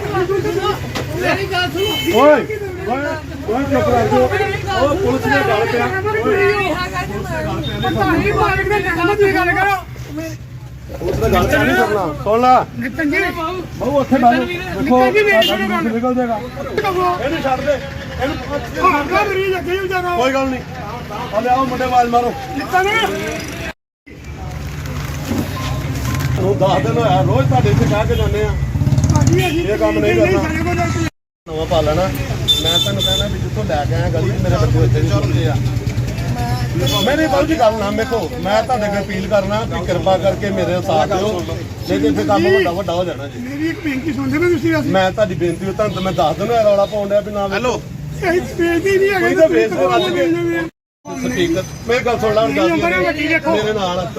ਮੇਰੀ ਗੱਲ ਸੁਣੋ ਓਏ ਓਏ ਓਏ ਚੁੱਪ ਕਰ ਜੋ ਉਹ ਪੁਲਿਸ ਨੇ ਗੱਲ ਪਿਆ। ਪਤਾ ਹੀ ਮਾਲਕ ਦੇ ਜਨਮ ਦੀ ਗੱਲ ਕਰੋ। ਉਸ ਦਾ ਗੱਲ ਨਹੀਂ ਕਰਨਾ ਸੁਣ ਲਾ। ਨਿਤਨ ਜੀ। ਬਹੁ ਉੱਥੇ ਬੈਠੋ ਦੇਖੋ ਸਾਡਾ ਨਿਕਲ ਜਾਏਗਾ। ਇਹਨੂੰ ਛੱਡ ਦੇ। ਇਹਨੂੰ ਭਾਗਾ ਮਰੀ ਲੱਗੇ ਵਿਚਾਰਾ ਕੋਈ ਗੱਲ ਨਹੀਂ। ਹਲੇ ਆਓ ਮੁੰਡੇ ਆਵਾਜ਼ ਮਾਰੋ। ਨਿਤਨ। ਉਹ 10 ਦਿਨ ਹੋਇਆ ਰੋਜ਼ ਤੁਹਾਡੇ ਇੱਥੇ ਕਹਿ ਕੇ ਜਾਂਦੇ ਆ। ਇਹ ਕੰਮ ਨਹੀਂ ਕਰਨਾ। ਨਵਾਂ ਪਾ ਲੈਣਾ ਮੈਂ ਤੁਹਾਨੂੰ ਕਹਿਣਾ ਵੀ ਜਿੱਥੋਂ ਲੈ ਕੇ ਆਇਆ ਗਲੀ ਮੇਰੇ ਬੱਚੇ ਇੱਥੇ ਨਹੀਂ ਚੁੱਕਦੇ ਆ। ਮੈਂ ਨਹੀਂ ਬਾਬੂ ਜੀ ਗੱਲ ਨਾ ਮੇਕੋ ਮੈਂ ਤੁਹਾਡੇ ਅੱਗੇ ਅਪੀਲ ਕਰਨਾ ਵੀ ਕਿਰਪਾ ਕਰਕੇ ਮੇਰੇ ਸਾਥ ਦਿਓ। ਨਹੀਂ ਤੇ ਇੱਥੇ ਕੰਮ ਵੱਡਾ ਵੱਡਾ ਹੋ ਜਾਣਾ ਜੀ। ਮੇਰੀ ਇੱਕ ਬੇਨਤੀ ਸੁਣਦੇ ਮੈਂ ਤੁਸੀਂ ਅਸੀਂ ਮੈਂ ਤੁਹਾਡੀ ਬੇਨਤੀ ਤੁਹਾਨੂੰ ਤਾਂ ਮੈਂ ਦੱਸ ਦਿੰਦਾ ਰੌਲਾ ਪਾਉਣ ਡਿਆ ਵੀ ਨਾ ਹੈਲੋ। ਇਹ ਬੇਨਤੀ ਨਹੀਂ ਹੈਗੀ ਕੋਈ ਤਾਂ ਵੇਚ ਕੇ ਵੱਜ ਗਏ। ਸਪੀਕਰ ਮੇਰੀ ਗੱਲ ਸੁਣ ਲਾ ਮੇਰੀ ਉਮਰ ਗੱਲ ਵੱਡੀ ਦੇਖੋ।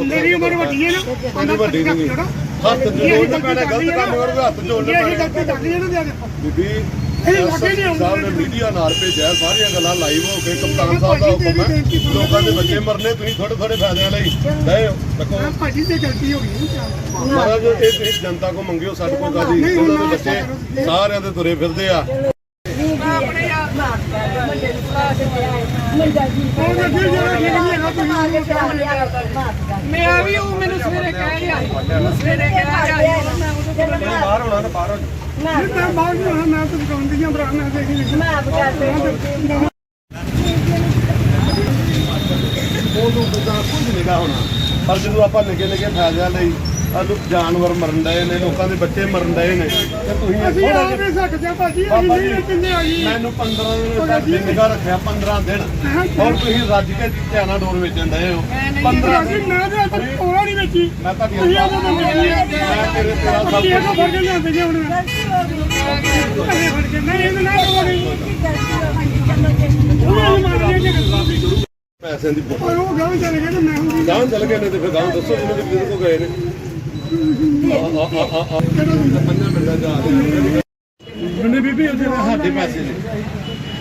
ਮੇਰੇ ਉਮਰ ਵੱਡੀ ਹੈ ਨਾ। ਵੱਡੀ ਨਹੀਂ। ਹੱਥ ਜੋੜ ਕੇ ਪੈਣਾ ਗਲਤ ਕੰਮ ਕਰੋਗੇ ਹੱਥ ਜੋੜਨੇ ਇਹ ਪੈਣੇ ਗਲਤੀ ਕਰਦੀ ਹੈ ਨਾ ਦੇ ਦੇਖੋ ਬੀਬੀ ਇਹ ਲੱਗੇ ਨਹੀਂ ਆਉਂਦੇ। ਸਾਹਿਬ ਨੇ ਮੀਡੀਆ ਨਾਲ ਭੇਜਿਆ ਸਾਰੀਆਂ ਗੱਲਾਂ ਲਾਈਵ ਹੋ ਕੇ ਕਪਤਾਨ ਸਾਹਿਬ ਦਾ ਹੁਕਮ ਹੈ। ਲੋਕਾਂ ਦੇ ਬੱਚੇ ਮਰਨੇ ਤੁਸੀਂ ਥੋੜੇ ਥੋੜੇ ਫਾਇਦਿਆਂ ਲਈ। ਲੈ ਦੇਖੋ। ਆਹ ਭਾਜੀ ਤੇ ਗਲਤੀ ਹੋ ਗਈ ਨਾ ਮਹਾਰਾਜ ਇਹ ਤੁਸੀਂ ਜਨਤਾ ਕੋ ਮੰਗਿਓ ਸਾਡੇ ਕੋਲ ਕਾਦੀ ਉਹਨਾਂ ਦੇ ਬੱਚੇ ਸਾਰਿਆਂ ਦੇ ਤੁਰੇ ਫਿਰਦੇ ਆ। ਜਿਹੜਾ ਠੀਕ ਨਹੀਂ ਹੈਗਾ ਤੁਸੀਂ ਮੈਂ ਵੀ ਉਹ ਮੈਨੂੰ ਸਵੇਰੇ ਕਹਿ ਰਿਹਾ ਮੈਨੂੰ ਸਵੇਰੇ ਕਹਿ ਰਿਹਾ ਬਾਹਰ ਹੋਣਾ ਤਾਂ ਬਾਹਰ ਨਹੀਂ ਮੈਂ ਬਾਹਰ ਨਹੀਂ ਹੋਣਾ ਮੈਂ ਤਾਂ ਦੁਕਾਨ ਦੀਆਂ ਭਰਾ ਮੈਂ ਦੇਖੀ ਨਹੀਂ ਉਹ ਨੂੰ ਬਦਾ ਕੁਝ ਨਿਗਾ ਹੋਣਾ। ਪਰ ਜਦੋਂ ਆਪਾਂ ਨਿੱਕੇ ਨਿੱਕੇ ਫਾਇਦਿਆਂ ਲਈ ਆਹ ਲੋ- ਜਾਨਵਰ ਮਰਨ ਡਏ ਨੇ ਲੋਕਾਂ ਦੇ ਬੱਚੇ ਮਰਨ ਡਏ ਨੇ। ਤੇ ਤੁਸੀਂ ਅਸੀਂ ਆ ਨਹੀਂ ਸਕਦੇ ਭਾਜੀ ਅਸੀਂ ਬਾਬਾ ਨਹੀਂ ਕਿੰਨੇ ਆਈ ਮੈਨੂੰ 15 ਦਿਨ ਤੱਕ ਦੀ ਨਿਗਾਹ ਰੱਖਿਆ 15 ਦਿਨ। ਔਰ ਤੁਸੀਂ ਰੱਜ ਕੇ ਚਾਈਨਾ ਡੋਰ ਵੇਚਣ ਡਏ ਹੋ। 15 ਅਸੀਂ ਦਿਨ। ਮੈਂ ਤੇ ਅੱਜ ਕੋਲਾ ਨਹੀਂ ਵੇਚੀ। ਮੈਂ ਤੁਹਾਡੀ ਨੂੰ ਮੈਂ ਤੇਰੇ ਤੇਰਾ ਸਭ ਇਹ ਤਾਂ ਕੁਝ ਫੜ ਕੇ ਲਿਆਂਦੇ ਜੀ ਹੁਣ। ਫੜ ਕੇ ਨਹੀਂ ਇਹ ਨਾ ਕਰਵਾਣੀ ਉਹ ਮਾਰ ਪੈਸਿਆਂ ਦੀ ਪਰ ਉਹ ਗਾਂ ਚਲੇ ਗਏ ਤੇ ਮੈਂ ਹੁਣ ਗਾਂ ਚੱਲ ਗਏ ਨੇ ਤੇ ਫਿਰ ਗਾਂ ਦੱਸੋ ਜਿਹਨੇ ਕਿਤੇ ਕੋ ਗਏ ਨੇ। ਆ ਬੀਬੀ ਉੱਥੇ ਸਾਡੇ ਪੈਸੇ ਨੇ।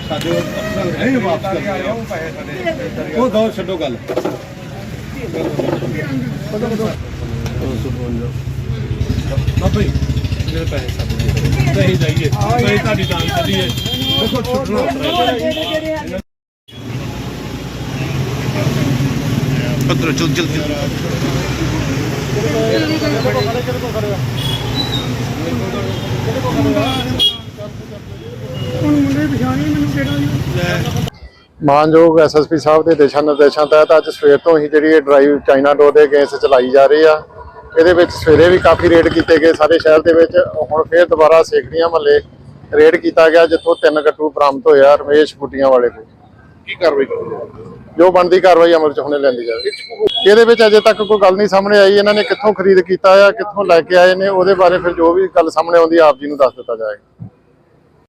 ਸਾਡੇ ਅਫਸਰ ਇਹ ਵਾਪਸ ਕਰ ਉਹ ਦੋ ਛੱਡੋ ਗੱਲ। ਬਾਬਾ ਮੇਰੇ ਪੈਸੇ ਸਾਡੇ ਨਹੀਂ ਜਾਈਏ। ਨਹੀਂ, ਤੁਹਾਡੀ ਦਾਨ ਕਰੀਏ ਦੇਖੋ, ਛੁੱਟਣਾ ਪੱਤਰ ਚਲ ਚਲ ਚਲ ਮਾਨਯੋਗ ਐਸਐਸਪੀ ਸਾਹਿਬ ਦੇ ਦਿਸ਼ਾ ਨਿਰਦੇਸ਼ਾਂ ਤਹਿਤ ਅੱਜ ਸਵੇਰ ਤੋਂ ਹੀ ਜਿਹੜੀ ਇਹ ਡਰਾਈਵ ਚਾਈਨਾ ਡੋਰ ਦੇ ਅਗੇਂਸਟ ਚਲਾਈ ਜਾ ਰਹੀ ਆ। ਇਹਦੇ ਵਿੱਚ ਸਵੇਰੇ ਵੀ ਕਾਫੀ ਰੇਡ ਕੀਤੇ ਗਏ ਸਾਰੇ ਸ਼ਹਿਰ ਦੇ ਵਿੱਚ। ਹੁਣ ਫੇਰ ਦੁਬਾਰਾ ਸੇਖੜੀਆਂ ਮਹੱਲੇ ਰੇਡ ਕੀਤਾ ਗਿਆ, ਜਿੱਥੋਂ ਤਿੰਨ ਗੱਟੂ ਬਰਾਮਦ ਹੋਇਆ ਰਮੇਸ਼ ਬੁੱਟੀਆਂ ਵਾਲੇ ਕੋਲ ਕੀ ਕਾਰਵਾਈ ਕਰੋਗੇ? ਜੋ ਬਣਦੀ ਕਾਰਵਾਈ ਅਮਲ 'ਚ ਹੁਣੇ ਲੈਂਦੀ ਜਾਵੇ। ਇਹਦੇ ਵਿੱਚ ਅਜੇ ਤੱਕ ਕੋਈ ਗੱਲ ਨਹੀਂ ਸਾਹਮਣੇ ਆਈ। ਇਹਨਾਂ ਨੇ ਕਿੱਥੋਂ ਖਰੀਦ ਕੀਤਾ ਆ, ਕਿੱਥੋਂ ਲੈ ਕੇ ਆਏ ਨੇ, ਉਹਦੇ ਬਾਰੇ ਫਿਰ ਜੋ ਵੀ ਗੱਲ ਸਾਹਮਣੇ ਆਉਂਦੀ ਆਪ ਜੀ ਨੂੰ ਦੱਸ ਦਿੱਤਾ ਜਾਏਗਾ।